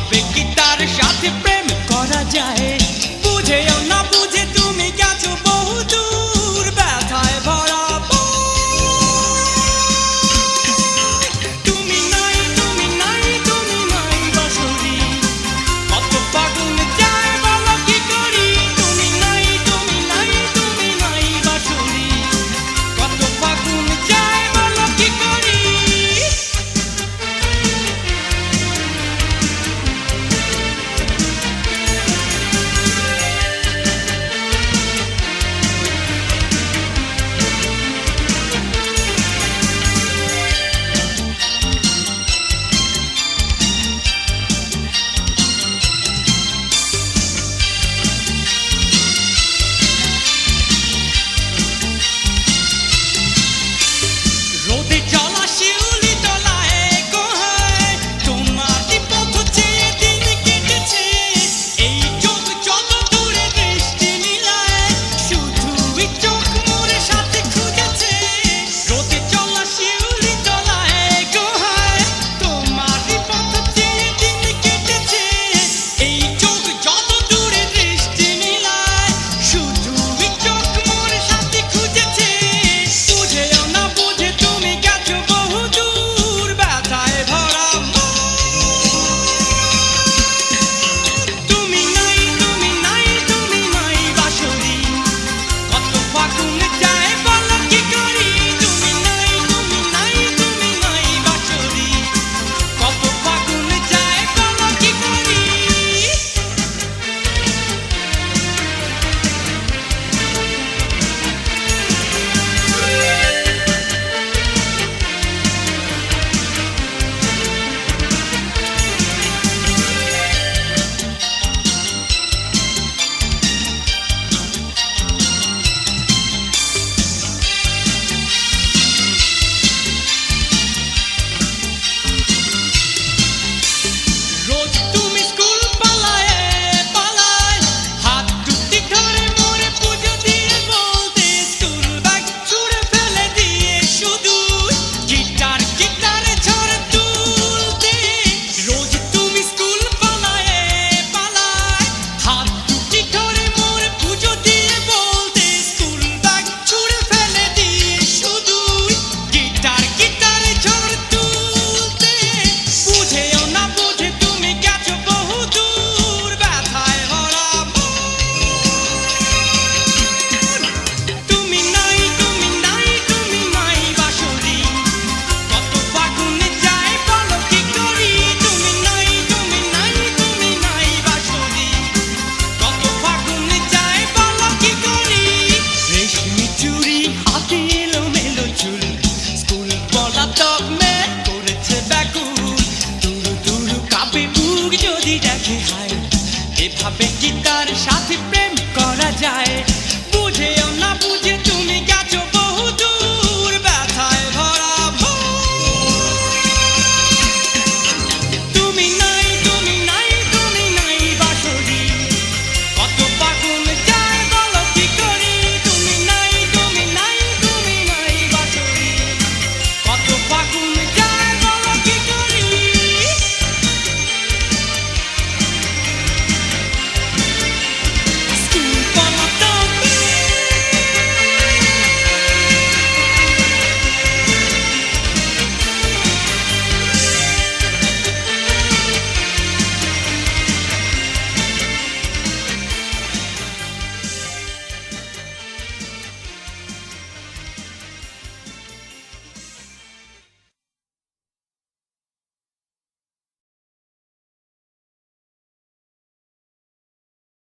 ভাবে কি তার সাথে প্রেম করা যায়? বুঝেও না বুঝে তুমি গেছো বহুদূর। লাগে হায়। এভাবে কি তার সাথে প্রেম করা যায়?